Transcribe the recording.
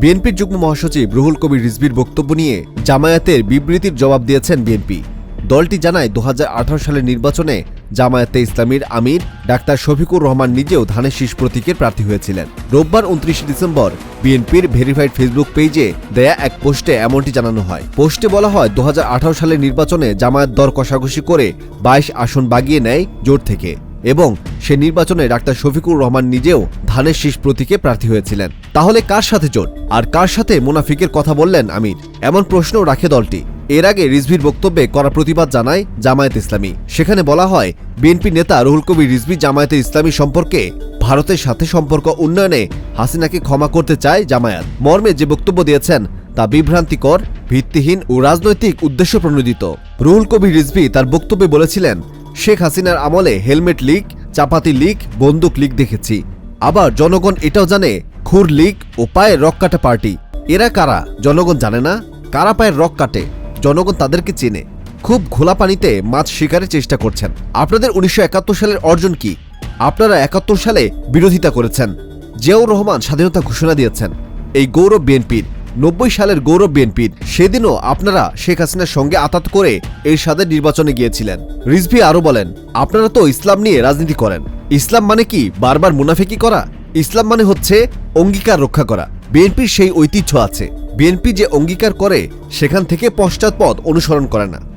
বিএনপির যুগ্ম মহাসচিব রুহুল কবির রিজভির বক্তব্য নিয়ে জামায়াতের বিবৃতির জবাব দিয়েছেন বিএনপি। দলটি জানায়, দুহাজার আঠারো সালের নির্বাচনে জামায়াতে ইসলামীর আমির ডাক্তার শফিকুর রহমান নিজেও ধানের শীষ প্রতীকের প্রার্থী হয়েছিলেন। রোববার উনত্রিশে ডিসেম্বর বিএনপির ভেরিফাইড ফেসবুক পেজে দেয়া এক পোস্টে এমনটি জানানো হয়। পোস্টে বলা হয়, দুহাজার আঠারো সালের নির্বাচনে জামায়াত দর কষাকষি করে বাইশ আসন বাগিয়ে নেয় জোট থেকে। এবং সে নির্বাচনে ডাক্তার শফিকুর রহমান নিজেও ধানের শীষ প্রতীকে প্রার্থী হয়েছিলেন। তাহলে কার সাথে জোট? আর কার সাথে মুনাফিকের কথা বললেন আমির? এমন প্রশ্ন রাখে দলটি। এর আগে রিজভির বক্তব্যে করা প্রতিবাদ জানায় জামায়াত ইসলামী। সেখানে বলা হয়, বিএনপি নেতা রুহুল কবির রিজভি জামায়াতে ইসলামী সম্পর্কে ভারতের সাথে সম্পর্ক উন্নয়নে হাসিনাকে ক্ষমা করতে চায় জামায়াত। মর্মে যে বক্তব্য দিয়েছেন, তা বিভ্রান্তিকর, ভিত্তিহীন ও রাজনৈতিক উদ্দেশ্য প্রণোদিত। রুহুল কবির রিজভি তার বক্তব্যে বলেছিলেন শেখ হাসিনার আমলে হেলমেট লিক, চাপাতি লিক, বন্দুক লিক দেখেছি। আবার জনগণ এটাও জানে, খুর লিক ও পায়ের রক কাটা পার্টি। এরা কারা? জনগণ জানে না? কারা পায়ের রক কাটে? জনগণ তাদেরকে চেনে। খুব ঘোলা পানিতে মাছ শিকারের চেষ্টা করছেন। আপনাদের উনিশশো একাত্তর সালের অর্জন কি? আপনারা একাত্তর সালে বিরোধিতা করেছেন। জিয়াউর রহমান স্বাধীনতা ঘোষণা দিয়েছেন। এই গৌরব বিএনপির নব্বই সালের গৌরব বিএনপির। সেদিনও আপনারা শেখ হাসিনার সঙ্গে আতাত করে এরশাদের নির্বাচনে গিয়েছিলেন। রিজভি আরও বলেন, আপনারা তো ইসলাম নিয়ে রাজনীতি করেন। ইসলাম মানে কি? বারবার মুনাফেকি করা? ইসলাম মানে হচ্ছে অঙ্গীকার রক্ষা করা। বিএনপির সেই ঐতিহ্য আছে। বিএনপি যে অঙ্গীকার করে, সেখান থেকে পশ্চাৎপদ অনুসরণ করে না।